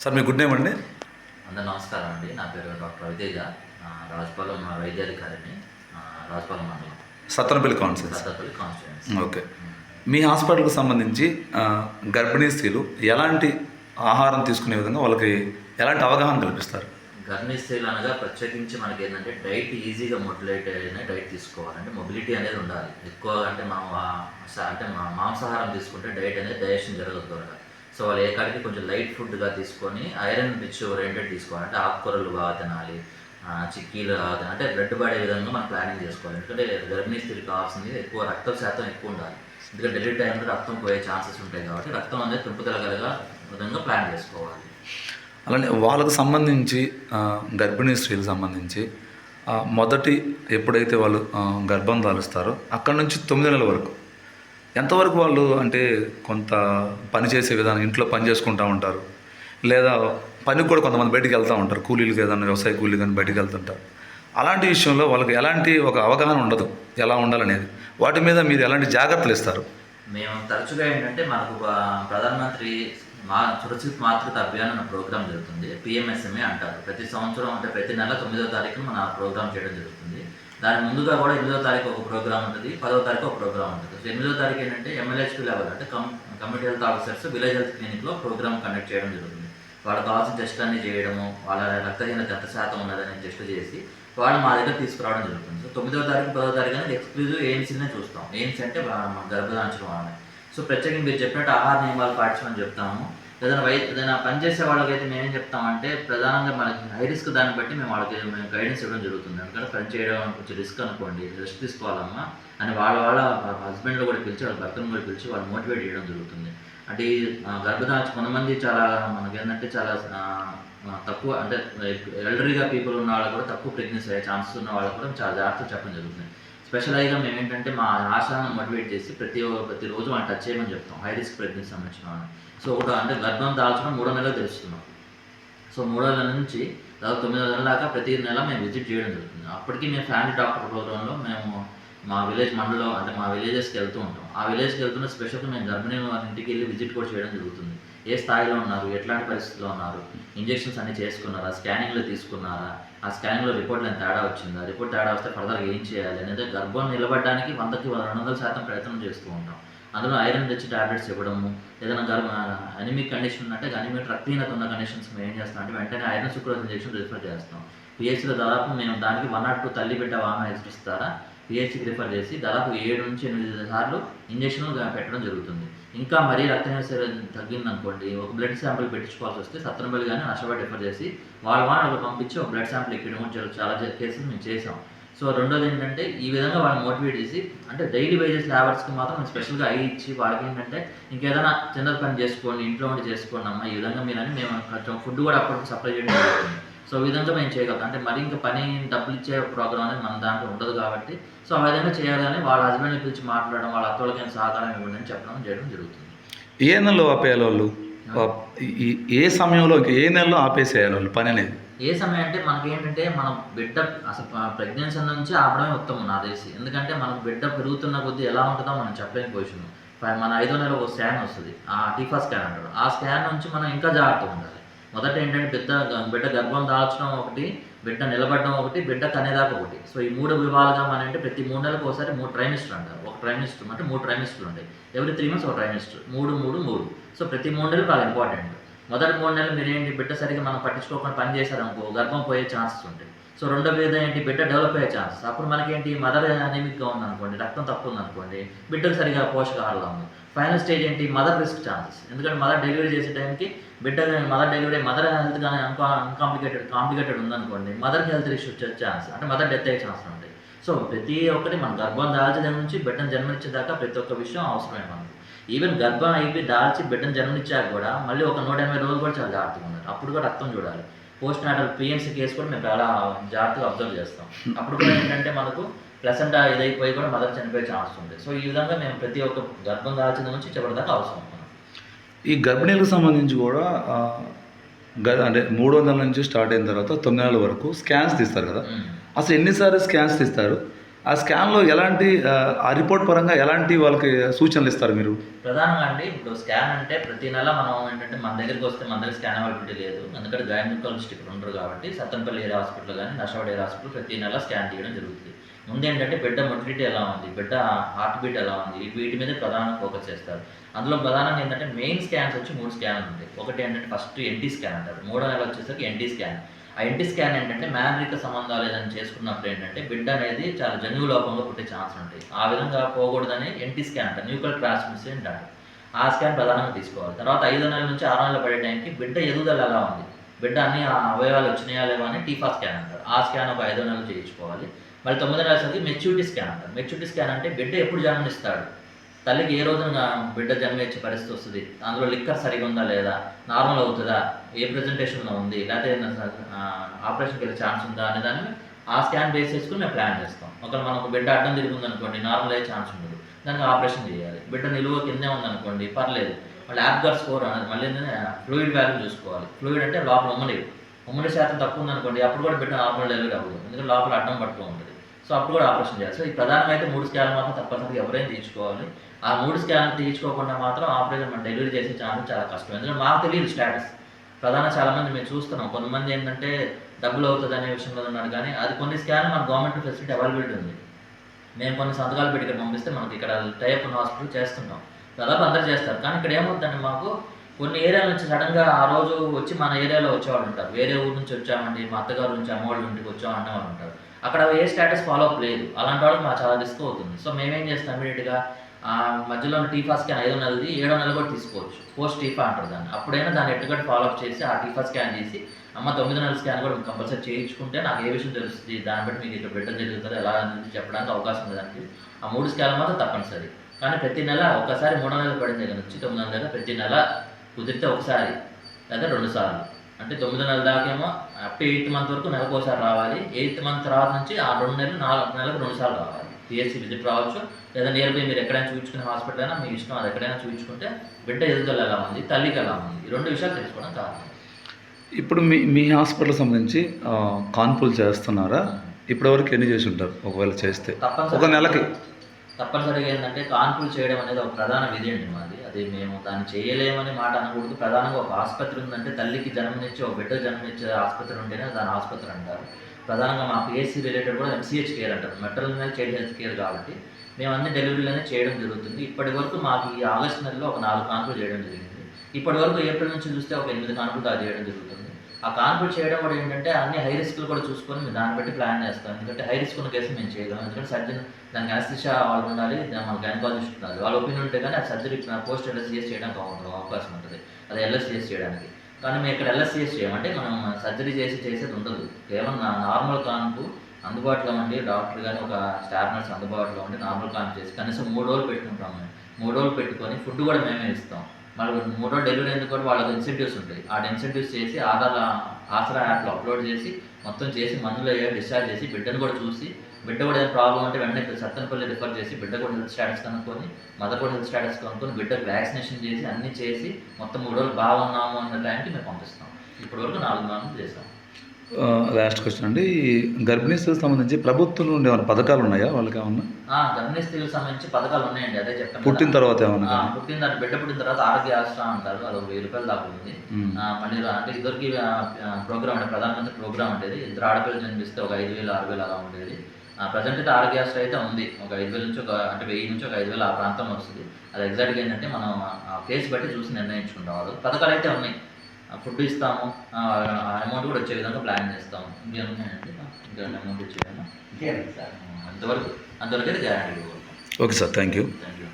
Sir మీ good name అండి? అందరు నమస్కారం అండి. నా పేరు డాక్టర్ రవితేజ రాజపాలెం వైద్యాధికారిని. రాజపాలెం మండలం. Sattenapalli council Sattapalli constituency. Okay. మీ హాస్పిటల్కి సంబంధించి గర్భిణీ స్త్రీలు ఎలాంటి ఆహారం తీసుకునే విధంగా వాళ్ళకి ఎలాంటి అవగాహన కల్పిస్తారు? గర్భిణీ స్త్రీలు అనగా ప్రత్యేకించి మనకి ఏంటంటే డైట్ ఈజీగా మొటిలేట్ అయిన డైట్ తీసుకోవాలంటే మొబిలిటీ అనేది ఉండాలి. ఎక్కువ అంటే మనం స- అంటే మా మాంసాహారం తీసుకుంటే డైట్ అనేది డైజెషన్ జరగదు త్వరగా. సో వాళ్ళు ఏ కాడికి కొంచెం లైట్ ఫుడ్గా తీసుకొని ఐరన్ రిచ్ ఓరియంటెడ్ తీసుకోవాలి అంటే ఆకుకూరలు బాగా తినాలి చిక్కీలు బాగా అంటే బ్లడ్ పడే విధంగా మనం ప్లానింగ్ చేసుకోవాలి. ఎందుకంటే గర్భిణీ స్త్రీకి కావాల్సింది ఎక్కువ రక్త శాతం ఎక్కువ ఉండాలి. ఎందుకంటే డెలివరీ టైంలో రక్తం పోయే ఛాన్సెస్ ఉంటాయి కాబట్టి రక్తం అనేది పెంపుదల విధంగా ప్లాన్ చేసుకోవాలి. అలానే వాళ్ళకు సంబంధించి గర్భిణీ స్త్రీలకు సంబంధించి మొదటి ఎప్పుడైతే వాళ్ళు గర్భం దాలుస్తారో అక్కడ నుంచి తొమ్మిది నెలల వరకు ఎంతవరకు వాళ్ళు అంటే కొంత పని చేసే విధానం ఇంట్లో పని చేసుకుంటూ ఉంటారు? లేదా పనికి కూడా కొంతమంది బయటికి వెళ్తూ ఉంటారు కూలీలకు ఏదైనా వ్యవసాయ కూలీలు కానీ బయటికి వెళ్తుంటారు. అలాంటి విషయంలో వాళ్ళకి ఎలాంటి ఒక అవగాహన ఉండదు. ఎలా ఉండాలనేది. వాటి మీద మీరు ఎలాంటి జాగ్రత్తలు ఇస్తారు? మేము తరచుగా ఏంటంటే మనకు ప్రధానమంత్రి మా సురక్షిత మాతృత అభియాన్ అన్న ప్రోగ్రామ్ జరుగుతుంది. పిఎంఎస్ఎంఏ అంటారు. ప్రతి సంవత్సరం అంటే ప్రతి నెల తొమ్మిదో తారీఖున మన ప్రోగ్రామ్ చేయడం జరుగుతుంది. దాని ముందుగా కూడా ఎనిమిదో తారీఖు ఒక ప్రోగ్రామ్ ఉంటుంది పదో తారీఖు ఒక ప్రోగ్రామ్ ఉంటుంది. సో ఎనిమిదో తారీఖు ఏంటంటే ఎంఎల్హెచ్పి లెవెల్ అంటే come community health officers village health క్లినిక్లో programme conduct చేయడం జరుగుతుంది. వాళ్ళకి కావాల్సిన టెస్ట్ అన్ని చేయడము వాళ్ళ రక్తహీనత ఎంత శాతం ఉన్నదని టెస్ట్ చేసి వాళ్ళు మా దగ్గర తీసుకురావడం జరుగుతుంది. సో తొమ్మిదో తారీఖు పదో తారీఖు అనేది ఎక్స్క్లూజివ్ ఎయిమ్స్నే చూస్తాం. ఎయిమ్స్ అంటే మన గర్భధాంచడం వాళ్ళని సో ప్రత్యేకంగా మీరు చెప్పినట్టు ఆహార నియమాలు పాటించమని చెప్తాము. ఏదైనా వై ఏదైనా పనిచేసే వాళ్ళకైతే మేము చెప్తామంటే ప్రధానంగా మనకి హై రిస్క్ దాన్ని బట్టి మేము వాళ్ళకి మేము గైడెన్స్ ఇవ్వడం జరుగుతుంది. ఎందుకంటే పని చేయడం కొంచెం రిస్క్ అనుకోండి రెస్ట్ తీసుకోవాలమ్మా అని వాళ్ళ వాళ్ళ హస్బెండ్లో కూడా పిలిచి వాళ్ళ భర్తను కూడా పిలిచి వాళ్ళు మోటివేట్ చేయడం జరుగుతుంది. అంటే ఈ గర్భధారణ కొంతమంది చాలా మనకి ఏంటంటే చాలా తక్కువ అంటే ఎల్డరీగా పీపుల్ ఉన్న వాళ్ళు కూడా తక్కువ ప్రెగ్నెన్సీ అయ్యే ఛాన్సెస్ ఉన్న వాళ్ళు కూడా చాలా జాగ్రత్తగా చెప్పడం జరుగుతుంది. స్పెషలైజ్గా మేము ఏంటంటే మా ఆశాలను మోటివేట్ చేసి ప్రతి ప్రతిరోజు వాళ్ళని టచ్ చేయమని చెప్తాం. హై రిస్క్ ప్రెగ్నెన్సీ సంబంధించిన వాళ్ళని. సో ఒక అంటే గర్భం దాల్చడం మూడో నెలలో తెలుస్తున్నాం. సో మూడో నెల నుంచి దాదాపు తొమ్మిదో నెలల దాకా ప్రతి నెల మేము విజిట్ చేయడం జరుగుతుంది. అప్పటికి మేము ఫ్యామిలీ డాక్టర్ ప్రోగ్రాంలో మేము మా విలేజ్ మండలం అంటే మా విలేజెస్కి వెళ్తూ ఉంటాం. ఆ విలేజ్కి వెళ్తున్న స్పెషల్గా మేము గర్భిణీ వారి ఇంటికి వెళ్ళి విజిట్ కూడా చేయడం జరుగుతుంది. ఏ స్థాయిలో ఉన్నారు? ఎట్లాంటి పరిస్థితిలో ఉన్నారు? ఇంజెక్షన్స్ అన్ని చేసుకున్నారా? స్కానింగ్లో తీసుకున్నారా? ఆ స్కానింగ్లో రిపోర్ట్లో ఎంత తేడా వచ్చిందా? రిపోర్ట్ తేడా వస్తే ఫర్దర్గా ఏం చేయాలి? అనేది గర్భం నిలబడడానికి వందకి రెండు వందల శాతం ప్రయత్నం చేస్తూ ఉంటాం. అందులో ఐరన్ తెచ్చి టాబ్లెట్స్ ఇవ్వడము ఏదైనా గర్భ అనిమిక్ కండిషన్ ఉన్నట్టే అనిమిక్ రక్తహీనత ఉన్న కండిషన్స్ మేము ఏం చేస్తాం. అంటే వెంటనే ఐరన్ సుక్రోజ్ ఇంజెక్షన్ రిఫర్ చేస్తాం. పిహెచ్లో దాదాపు మేము దానికి వన్ నాట్ టూ తల్లి బిడ్డ వాహన ఇస్తారా? పిహెచ్కి రిఫర్ చేసి దాదాపు ఏడు నుంచి ఎనిమిది సార్లు ఇంజక్షన్లు పెట్టడం జరుగుతుంది. ఇంకా మరీ రక్తహీనత తగ్గిందనుకోండి ఒక బ్లడ్ శాంపిల్ పెట్టించుకోవాల్సి వస్తే సత్తనబల్లి కానీ నష్టపడి రిఫర్ చేసి వాళ్ళ వాళ్ళు పంపించి ఒక బ్లడ్ శాంపిల్ ఎక్కడం చాలా కేసులు మేము చేసాం సో రెండోది ఏంటంటే ఈ విధంగా వాళ్ళని మోటివేట్ చేసి అంటే డైలీ వేజెస్ లేబర్స్కి మాత్రం మేము స్పెషల్గా అవి ఇచ్చి వాళ్ళకి ఏంటంటే ఇంకేదైనా చిన్న పని చేసుకోండి ఇంట్లో ఉండి చేసుకోండి అమ్మా ఈ విధంగా మీరని మేము కొంచెం ఫుడ్ కూడా అప్పటికి సప్లై చేయడం జరుగుతుంది. సో విధంగా మేము చేయగలుగుతాం. అంటే మరి ఇంకా పని డబ్బులు ఇచ్చే ప్రోగ్రామ్ అనేది మన దాంట్లో ఉండదు కాబట్టి సో ఆ విధంగా చేయాలని వాళ్ళ హస్బెండ్ని పిలిచి మాట్లాడడం వాళ్ళ అత్తోళ్ళకైనా సహకారం ఇవ్వండి అని చెప్పడం చేయడం జరుగుతుంది. ఏ నెలలో ఆపేయాలి వాళ్ళు ఏ సమయంలో ఏ నెలలో ఆపేసేయాలి వాళ్ళు పని అనేది? ఏ సమయం అంటే మనకి ఏంటంటే మనం బిడ్డ అసలు ప్రెగ్నెన్సీ నుంచి ఆపడమే ఉత్తమం నాకు తెలిసి. ఎందుకంటే మనకు బిడ్డ పెరుగుతున్న కొద్దీ ఎలా ఉంటుందో మనం చెప్పలేని పొజిషన్ మన ఐదో నెల ఒక స్కాన్ వస్తుంది. ఆ టీఫా స్కాన్ అంటారు. ఆ స్కాన్ నుంచి మనం ఇంకా జాగ్రత్తగా ఉండాలి. మొదట ఏంటంటే బిడ్డ బిడ్డ గర్భం దాల్చడం ఒకటి బిడ్డ నిలబడడం ఒకటి బిడ్డ కనేదాకా ఒకటి. సో ఈ మూడు విభాగాలుగా మన అంటే ప్రతి మూడు నెలలకు ఒకసారి మూడు ట్రైమిస్టర్ అంటారు. ఒక ట్రైమిస్టర్ అంటే మూడు ట్రైమిస్టర్లు ఉంటాయి. ఎవరి త్రీ మంత్స్ ఒక ట్రైమిస్టర్. మూడు మూడు మూడు. సో ప్రతి మూడు నెలలు చాలా ఇంపార్టెంట్. మొదటి మూడు నెలలు మీరు ఏంటి బిడ్డ సరిగ్గా మనం పట్టించుకోకుండా పని చేశారనుకో గర్భం పోయే ఛాన్సెస్ ఉంటాయి. సో రెండో విధం ఏంటి బిడ్డ డెవలప్ అయ్యే ఛాన్సెస్. అప్పుడు మనకేంటి మదర్ అనేమిక్గా ఉందనుకోండి రక్తం తక్కువ ఉందనుకోండి బిడ్డకు సరిగా పోషకాహారం ఫైనల్ స్టేజ్ ఏంటి మదర్ రిస్క్ ఛాన్సెస్. ఎందుకంటే మదర్ డెలివరీ చేసే టైంకి బిడ్డ మదర్ డెలివరీ మదర్ హెల్త్ కానీ అన్కాంప్లికేటెడ్ కాంప్లికేటెడ్ ఉందనుకోండి మదర్ హెల్త్ ఇష్యూ వచ్చే ఛాన్స్ అంటే మదర్ డెత్ అయ్యే ఛాన్స్ ఉంటాయి సో ప్రతి ఒక్కటి మన గర్భం దాల్చి దగ్గర నుంచి బిడ్డను జన్మనిచ్చేదాకా ప్రతి ఒక్క విషయం అవసరమే మనకి. ఈవెన్ గర్భం అయిపోయి దాల్చి బిడ్డను జన్మనిచ్చాక కూడా మళ్ళీ ఒక నూట ఎనభై రోజులు కూడా చాలా జాగ్రత్తగా ఉన్నారు అప్పుడు కూడా రక్తం చూడాలి. పోస్ట్ నాటల్ పిఎన్సీ కేసు కూడా మేము చాలా జాగ్రత్తగా అబ్జర్వ్ చేస్తాం. అప్పుడు కూడా ఏంటంటే మనకు ప్లసెంటా ఇదైపోయి కూడా మదర్ చనిపోయే ఛాన్స్ ఉంది సో ఈ విధంగా మేము ప్రతి ఒక్క గర్భం దాల్చిన నుంచి చివరిదాకా అవసరం. ఈ గర్భిణీలకు సంబంధించి కూడా అంటే మూడు వందల నుంచి స్టార్ట్ అయిన తర్వాత తొమ్మిది నెలల వరకు స్కాన్స్ తీస్తారు కదా. అసలు ఎన్నిసార్లు స్కాన్స్ తీస్తారు? ఆ స్కాన్లో ఎలాంటి ఆ, రిపోర్ట్ పరంగా ఎలాంటి వాళ్ళకి సూచనలు ఇస్తారు మీరు? ప్రధానంగా అండి ఇప్పుడు స్కాన్ అంటే ప్రతి నెల మనం ఏంటంటే మన దగ్గరికి వస్తే మన దగ్గర స్కాన్ అవైలబిలిటీ లేదు. ఎందుకంటే గైనకాలజిస్ట్ ఇక్కడ ఉండరు కాబట్టి సత్తనపల్లి ఏరియా హాస్పిటల్ కానీ నషవాడ ఏరియా హాస్పిటల్ ప్రతి నెల స్కాన్ తీయడం జరుగుతుంది. ముందు ఏంటంటే బిడ్డ మొటిలిటీ ఎలా ఉంది? బిడ్డ హార్ట్ బీట్ ఎలా ఉంది? వీటి మీద ప్రధాన ఫోకస్ చేస్తారు. అందులో ప్రధానంగా ఏంటంటే మెయిన్ స్కాన్స్ వచ్చి మూడు స్కాన్లు ఉంటాయి. ఒకటి ఏంటంటే ఫస్ట్ ఎన్టీ స్కాన్ అంటారు. మూడో నెల వచ్చేసరికి ఎన్టీ స్కాన్ ఆ ఎన్టీ స్కాన్ ఏంటంటే మేనరిక సంబంధాలు ఏదైనా చేసుకున్నప్పుడు ఏంటంటే బిడ్డ అనేది చాలా జన్యు లోపంలో పుట్టే ఛాన్స్ ఉంటాయి. ఆ విధంగా పోకూడదని ఎన్టీ స్కాన్ అంటారు. న్యూక్లియర్ ట్రాన్స్మిషన్ అంటారు. ఆ స్కాన్ ప్రధానంగా తీసుకోవాలి. తర్వాత ఐదో నెలల నుంచి ఆరు నెలలు పడే టైంకి బిడ్డ ఎదుగుదల ఎలా ఉంది? బిడ్డ అన్ని ఆ అవయవాలు వచ్చినాయా లేవా అని టీఫా స్కాన్ అంటారు. ఆ స్కాన్ ఒక ఐదో నెలలు చేయించుకోవాలి. మళ్ళీ తొమ్మిది రాసింది మెచ్యూరిటీ స్కాన్ అంటారు. మెచ్యూరిటీ స్కాన్ అంటే బిడ్డ ఎప్పుడు జన్మనిస్తాడు? తల్లికి ఏ రోజున బిడ్డ జన్మ ఇచ్చే పరిస్థితి వస్తుంది? అందులో లిక్కర్ సరిగా ఉందా లేదా? నార్మల్ అవుతుందా? ఏ ప్రజెంటేషన్లో ఉంది? లేకపోతే ఏదైనా ఆపరేషన్కి వెళ్ళే ఛాన్స్ ఉందా అనే దాన్ని ఆ స్కాన్ బేస్ చేసుకుని మేము ప్లాన్ చేస్తాం. ఒకవేళ మనకు బిడ్డ అడ్డం తిరిగి అనుకోండి నార్మల్ అయ్యే ఛాన్స్ ఉండదు. దానికి ఆపరేషన్ చేయాలి. బిడ్డ నిలువ కిందే ఉందనుకోండి పర్లేదు. మళ్ళీ యాప్గర్ స్కోర్ అనేది మళ్ళీ ఫ్లూయిడ్ వాల్యూ చూసుకోవాలి. ఫ్లూయిడ్ అంటే లోపల ఉమ్మడి ఉమ్మడి శాతం తక్కువ ఉందనుకోండి అప్పుడు కూడా బిడ్డ నార్మల్ డెలివరీ అవ్వదు. ఎందుకంటే లోపల అడ్డం పట్టుకో ఉంటుంది. సో అప్పుడు కూడా ఆపరేషన్ చేయాలి. సో ఈ ప్రధానంగా అయితే మూడు స్కాన్ మాత్రం తప్పనిసరిగా ఎవరైనా తీయించుకోవాలి ఆ మూడు స్కాన్ తీయించుకోకుండా మాత్రం ఆపరేషన్ మనం డెలివరీ చేసే ఛాన్స్ చాలా కష్టం. ఎందుకంటే మాకు తెలియదు స్టాటస్ ప్రధాన చాలా మంది మేము చూస్తున్నాం. కొంతమంది ఏంటంటే డబ్బులు అవుతుంది అనే విషయంలో ఉన్నారు. కానీ అది కొన్ని స్కాన్ మన గవర్నమెంట్ ఫెసిలిటీ అవైలబిలిటీ ఉంది. మేము కొన్ని సంతకాలు పెట్టి ఇక్కడ పంపిస్తే మనకి ఇక్కడ టైప్ ఉన్న హాస్పిటల్ చేస్తున్నాం. దాదాపు అందరు చేస్తారు. కానీ ఇక్కడ ఏమవుతుందంటే మాకు కొన్ని ఏరియాల నుంచి సడన్గా ఆ రోజు వచ్చి మన ఏరియాలో వచ్చేవాళ్ళు ఉంటారు. వేరే ఊరు నుంచి వచ్చామండి మా అత్తగారు నుంచి అమ్మవాళ్ళ ఇంటికి వచ్చామంటే వాళ్ళు ఉంటారు. అక్కడ ఏ స్టేటస్ ఫాలో అప్ లేదు. అలాంటి వాళ్ళకి మాకు చాలా రిస్క్ అవుతుంది. సో మేమేం చేస్తాం ఇమీడియట్గా ఆ మధ్యలో టీఫా స్కాన్ ఐదో నెలది ఏడో నెల కూడా తీసుకోవచ్చు. పోస్ట్ టీఫా అంటారు దాన్ని. అప్పుడైనా దాన్ని ఎట్టుగట్టు ఫాలో అప్ చేసి ఆ టీఫా స్కాన్ చేసి అమ్మ తొమ్మిది నెలల స్కాన్ కూడా కంపల్సరీ చేయించుకుంటే నాకు ఏ విషయం తెలుస్తుంది? దాన్ని బట్టి మీకు ఇట్లా బిడ్డ జరుగుతుంది? ఎలా అనేది చెప్పడానికి అవకాశం ఉంది దానికి. ఆ మూడు స్కాన్ మాత్రం తప్పనిసరి. కానీ ప్రతి నెల ఒకసారి మూడో నెలలు పడింది దగ్గర నుంచి తొమ్మిది నెలల ప్రతి నెల కుదిరితే ఒకసారి లేదా రెండు సార్లు అంటే తొమ్మిది నెలల దాకేమో అప్ ఎయిత్ మంత్ వరకు నెలకు ఒకసారి రావాలి. ఎయిత్ మంత్ తర్వాత నుంచి ఆ రెండు నెలలు నాలుగు నెలలకు రెండు సార్లు రావాలి. పిఎస్సి విజిట్ రావచ్చు. లేదా నియర్ బై మీరు ఎక్కడైనా చూపించుకునే హాస్పిటల్ అయినా మీ ఇష్టం అది ఎక్కడైనా చూపించుకుంటే బిడ్డ ఎదుగుదల ఎలా ఉంది తల్లికి ఎలా ఉంది ఈ రెండు విషయాలు తెలుసుకోవడం కారణం. ఇప్పుడు మీ మీ హాస్పిటల్ సంబంధించి కాన్పులు చేస్తున్నారా? ఇప్పటివరకు ఎన్ని చేసి ఉంటారు? ఒకవేళ చేస్తే. ఒక నెలకి. తప్పనిసరిగా ఏంటంటే కాన్పులు చేయడం అనేది ఒక ప్రధాన విధి అండి మాది. అది మేము దాన్ని చేయలేమని మాట అనకూడదు. ప్రధానంగా ఒక ఆసుపత్రి ఉందంటే తల్లికి జన్మనిచ్చే ఒక బిడ్డ జన్మనిచ్చే ఆసుపత్రి ఉంటేనే దాని ఆసుపత్రి అంటారు. ప్రధానంగా మా పిఎస్సి రిలేటెడ్ కూడా ఎంసీహెచ్ కేర్ అంటారు. మెటర్నల్ చైల్డ్ హెల్త్ కేర్ కాబట్టి మేము అన్ని డెలివరీలనే చేయడం జరుగుతుంది. ఇప్పటి వరకు మాకు ఈ ఆగస్ట్ నెలలో ఒక నాలుగు కాన్పులు చేయడం జరిగింది. ఇప్పటి వరకు ఏప్రిల్ నుంచి చూస్తే ఒక ఎనిమిది కాన్పులు దాకా చేయడం జరుగుతుంది. ఆ కాన్పులు చేయడం కూడా ఏంటంటే అన్ని హై రిస్క్లు కూడా చూసుకొని దాన్ని బట్టి ప్లాన్ చేస్తాం. ఎందుకంటే హై రిస్క్ ఉన్న కేసు మేము చేయగలం. ఎందుకంటే సర్జన్ దానికి అనస్థిషా వాళ్ళు ఉండాలి మన గైనకాలజిస్ట్ ఉండాలి. వాళ్ళ ఒపీనియన్ ఉంటే కానీ ఆ సర్జరీ పోస్ట్ ఎల్ఎస్సిఎస్ చేయడానికి అవ- అవకాశం ఉంటుంది. అది ఎల్ఎస్సిఎస్ చేయడానికి. కానీ మేము ఇక్కడ ఎల్ఎస్సిఎస్ చేయమంటే మనం సర్జరీ చేసి చేసేది ఉండదు. కేవలం నార్మల్ కాన్పు అందుబాటులో ఉండి డాక్టర్ కానీ ఒక స్టాఫ్ నర్స్ అందుబాటులో ఉండి నార్మల్ కాన్పు చేసి కనీసం మూడు రోజులు పెట్టుకుంటాం మేము. మూడు రోజులు పెట్టుకొని ఫుడ్ కూడా మేమే ఇస్తాం. మళ్ళీ మూడో డెలివరీ ఎందుకు కూడా వాళ్ళకి ఇన్సెంటివ్స్ ఉంటాయి. ఆ ఇన్సెంటివ్స్ చేసి ఆధార్ ఆసరా యాప్లో అప్లోడ్ చేసి మొత్తం చేసి మందులు అయ్యా డిశ్చార్జ్ చేసి బిడ్డను కూడా చూసి బిడ్డ కూడా ఏదైనా ప్రాబ్లం అంటే వెంటనే సత్తనపల్లి రిఫర్ చేసి బిడ్డ కూడా హెల్త్ స్టేటస్ కనుక్కొని మదర్ కూడా హెల్త్ స్టేటస్ కనుక్కొని బిడ్డకు వ్యాక్సినేషన్ చేసి అన్నీ చేసి మొత్తం మూడు రోజులు బాగున్నాము అన్న టైంకి మేము పంపిస్తాం. ఇప్పటివరకు నాలుగు మంది చేస్తాం లాస్ట్ క్వశ్చన్ అండి. గర్భిణీ స్త్రీలకు సంబంధించి ప్రభుత్వం నుండి ఏమైనా పథకాలు ఉన్నాయా? వాళ్ళకి ఏమన్నా? గర్భిణీ స్త్రీలకు సంబంధించి పథకాలు ఉన్నాయండి. అదే చెప్తాను పుట్టిన తర్వాత ఏమన్నా పుట్టిన తర్వాత బిడ్డ పుట్టిన తర్వాత ఆరోగ్య ఆశ్రా అంటారు. అది ఒక వెయ్యి రూపాయలు దాకా ఉంది. మళ్ళీ అంటే ఇద్దరికి ప్రోగ్రామ్ అంటే ప్రధానమంత్రి ప్రోగ్రామ్ ఉండేది. ఇద్దరు ఆడపిల్లలు జన్మిస్తే ఒక ఐదు వేలు ఆరు వేలు అలా ఉండేది. ప్రజెంట్ అయితే ఆరోగ్య ఆశ్రయ అయితే ఉంది. ఒక ఐదు వేల నుంచి ఒక అంటే వెయ్యి నుంచి ఒక ఐదు వేలు ఆ ప్రాంతం వస్తుంది. అది ఎగ్జాక్ట్గా ఏంటంటే మనం ఆ కేసు బట్టి చూసి నిర్ణయించుకుంటాం వాళ్ళు. పథకాలు అయితే ఉన్నాయి. ఫుడ్ ఇస్తాము. ఆ అమౌంట్ కూడా వచ్చే విధంగా ప్లాన్ చేస్తాము. ఇంకేమున్నాయండి ఇంకా అమౌంట్ వచ్చే విధంగా? అంతవరకు అంతవరకు అయితే guarantee okay sir thank you thank you